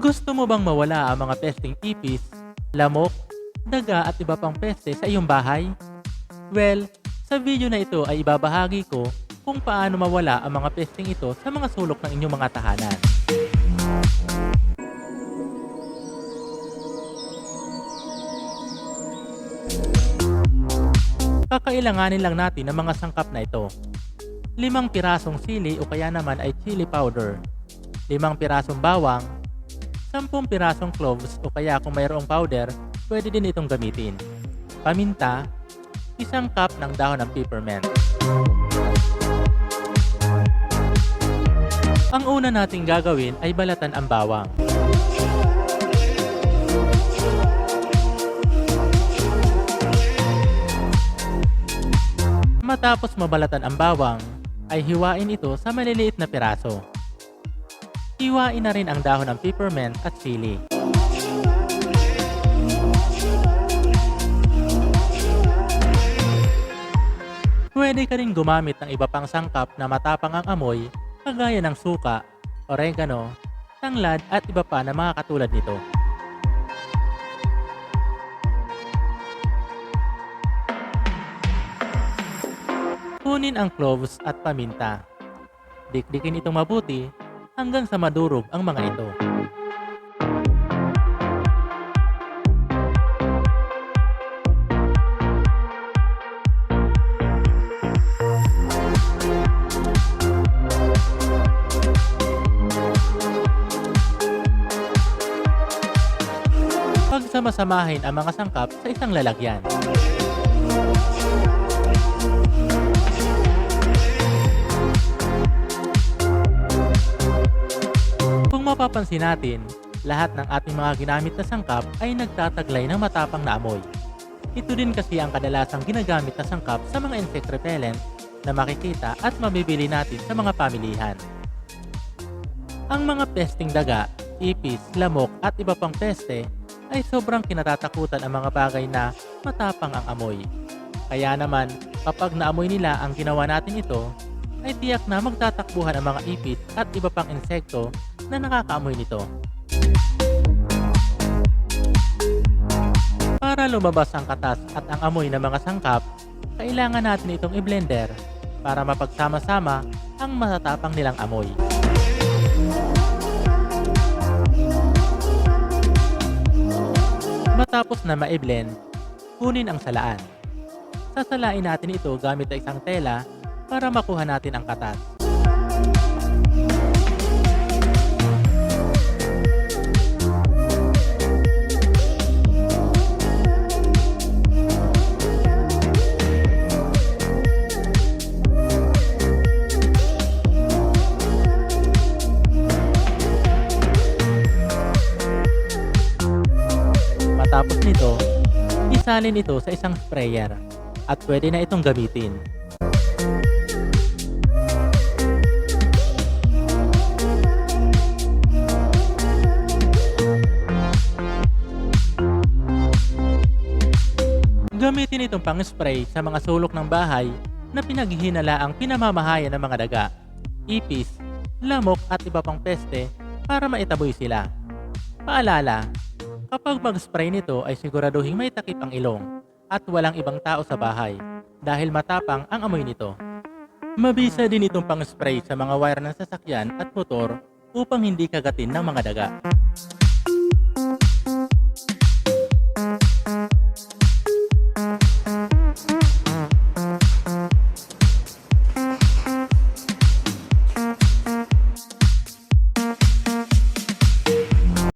Gusto mo bang mawala ang mga pesting ipis, lamok, daga at iba pang peste sa iyong bahay? Well, sa video na ito ay ibabahagi ko kung paano mawala ang mga pesting ito sa mga sulok ng inyong mga tahanan. Kakailanganin lang natin ng mga sangkap na ito. Limang pirasong sili o kaya naman ay chili powder. Limang pirasong bawang. Sampung pirasong cloves o kaya kung mayroong powder, pwede din itong gamitin. Paminta. Isang cup ng dahon ng peppermint. Ang una nating gagawin ay balatan ang bawang. Matapos mabalatan ang bawang, ay hiwain ito sa maliliit na piraso. Hiwain na rin ang dahon ng peppermint at sili. Pwede ka rin gumamit ng iba pang sangkap na matapang ang amoy kagaya ng suka, oregano, tanglad at iba pa na mga katulad nito. Kunin ang cloves at paminta. Dikdikin itong mabuti hanggang sa madurog ang mga ito. Pagsamasamahin ang mga sangkap sa isang lalagyan. Mapapansin natin, lahat ng ating mga ginamit na sangkap ay nagtataglay ng matapang na amoy. Ito din kasi ang kadalasang ginagamit na sangkap sa mga insect repellent na makikita at mabibili natin sa mga pamilihan. Ang mga pesting daga, ipis, lamok at iba pang peste ay sobrang kinatatakutan ang mga bagay na matapang ang amoy. Kaya naman, kapag naamoy nila ang ginawa natin ito, ay tiyak na magtatakbuhan ang mga ipis at iba pang insekto na nakakaamoy nito. Para lumabas ang katas at ang amoy ng mga sangkap, kailangan natin itong i-blender para mapagsama-sama ang matatapang nilang amoy. Matapos na ma-blend, kunin ang salaan. Sasalain natin ito gamit ang isang tela para makuha natin ang katas. Nito, isalin ito sa isang sprayer at pwede na itong gamitin. Gamitin itong pang-spray sa mga sulok ng bahay na pinaghihinala ang pinamamahayan ng mga daga, ipis, lamok at iba pang peste para maitaboy sila. Paalala, kapag mag-spray nito ay siguraduhin may takip ang ilong at walang ibang tao sa bahay dahil matapang ang amoy nito. Mabisa din itong pang-spray sa mga wire ng sasakyan at motor upang hindi kagatin ng mga daga.